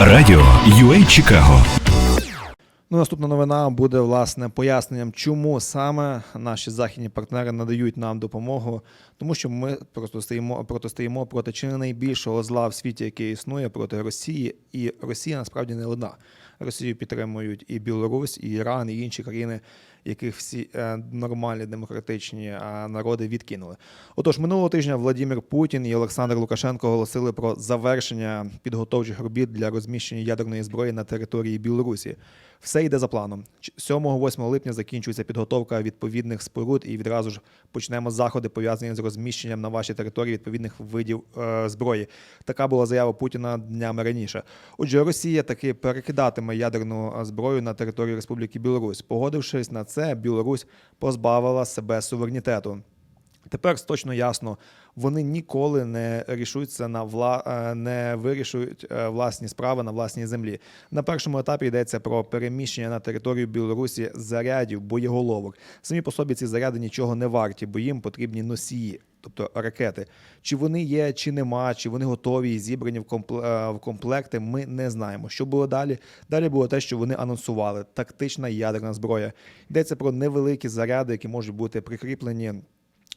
Радіо UA Чикаго. Ну, наступна новина буде власне поясненням, чому саме наші західні партнери надають нам допомогу, тому що ми просто стоїмо протистоїмо проти чи не найбільшого зла в світі, яке існує проти Росії, і Росія насправді не одна. Росію підтримують і Білорусь, і Іран, і інші країни, яких всі е, нормальні демократичні е, народи відкинули. Отож, минулого тижня Владимир Путін і Олександр Лукашенко оголосили про завершення підготовчих робіт для розміщення ядерної зброї на території Білорусі. Все йде за планом. Ч- 7-8 липня закінчується підготовка відповідних споруд, і відразу ж почнемо заходи пов'язані з розміщенням на вашій території відповідних видів е, зброї. Така була заява Путіна днями раніше. Отже, Росія таки перекидатиме ядерну е, зброю на територію Республіки Білорусь. Погодившись на це, Білорусь позбавила себе суверенітету. Тепер точно ясно, вони ніколи не рішуться на вла... е, не вирішують е, власні справи на власній землі. На першому етапі йдеться про переміщення на територію Білорусі зарядів боєголовок. Самі по собі ці заряди нічого не варті, бо їм потрібні носії. Тобто ракети, чи вони є, чи нема, чи вони готові і зібрані в компле- е, комплекти, ми не знаємо. Що було далі? Далі було те, що вони анонсували тактична ядерна зброя. Йдеться про невеликі заряди, які можуть бути прикріплені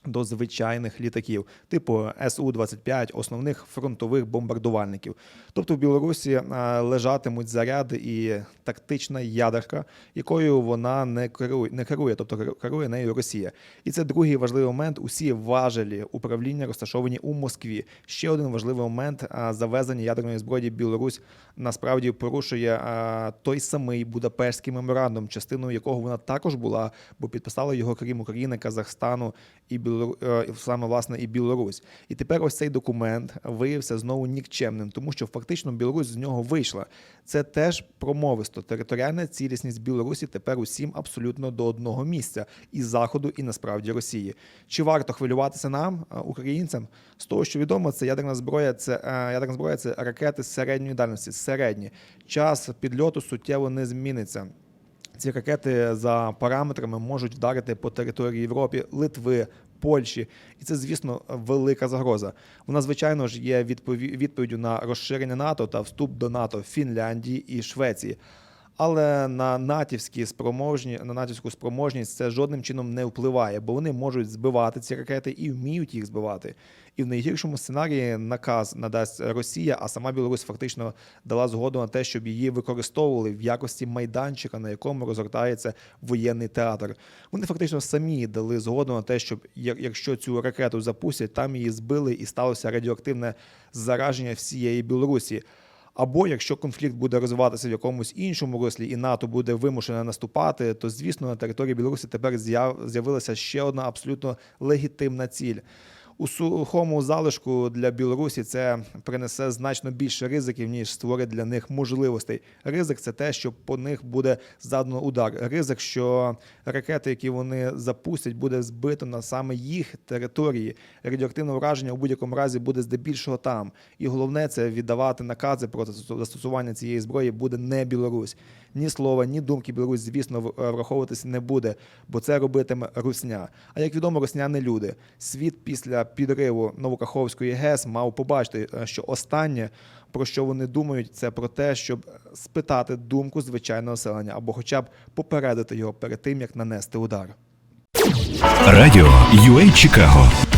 до звичайних літаків, типу Су-25, основних фронтових бомбардувальників. Тобто в Білорусі е, лежатимуть заряди і тактична ядерка, якою вона не керує, не керує, тобто керу- керує нею Росія. І це другий важливий момент. Усі важелі управління розташовані у Москві. Ще один важливий момент е, завезення ядерної зброї Білорусь насправді порушує е, той самий Будапештський меморандум, частиною якого вона також була, бо підписала його крім України, Казахстану і Білору... е, саме власне і Білорусь. І тепер ось цей документ виявився знову нікчемним, тому що фактично Білорусь з нього вийшла. Це теж промовисто. Територіальна цілісність Білорусі тепер усім абсолютно до одного місця і заходу, і насправді Росії. Чи варто хвилюватися нам, е, українцям? З того, що відомо, це ядерна зброя, це е, ядерна зброя, це ракети середньої дальності, середні. Час підльоту суттєво не зміниться. Ці ракети за параметрами можуть вдарити по території Європи, Литви, Польщі, і це, звісно, велика загроза. Вона, звичайно ж, є відпові- відповіддю на розширення НАТО та вступ до НАТО Фінляндії і Швеції. Але на натівські спроможні на натівську спроможність це жодним чином не впливає, бо вони можуть збивати ці ракети і вміють їх збивати. І в найгіршому сценарії наказ надасть Росія, а сама Білорусь фактично дала згоду на те, щоб її використовували в якості майданчика, на якому розгортається воєнний театр. Вони фактично самі дали згоду на те, щоб як- якщо цю ракету запустять, там її збили і сталося радіоактивне зараження всієї Білорусі. Або якщо конфлікт буде розвиватися в якомусь іншому руслі, і НАТО буде вимушене наступати, то звісно на території Білорусі тепер з'яв- з'явилася ще одна абсолютно легітимна ціль. У сухому залишку для Білорусі це принесе значно більше ризиків, ніж створить для них можливостей. Ризик це те, що по них буде задано удар. Ризик, що ракети, які вони запустять, буде збито на саме їх території. Радіоактивне враження у будь-якому разі буде здебільшого там. І головне це віддавати накази про застосування цієї зброї буде не Білорусь. Ні слова, ні думки Білорусь, звісно, е, враховуватися не буде, бо це робитиме Русня. А як відомо, Русня не люди. Світ після підриву Новокаховської ГЕС мав побачити, е, що останнє, про що вони думають, це про те, щоб спитати думку звичайного населення або хоча б попередити його перед тим, як нанести удар. Радіо UA Чикаго.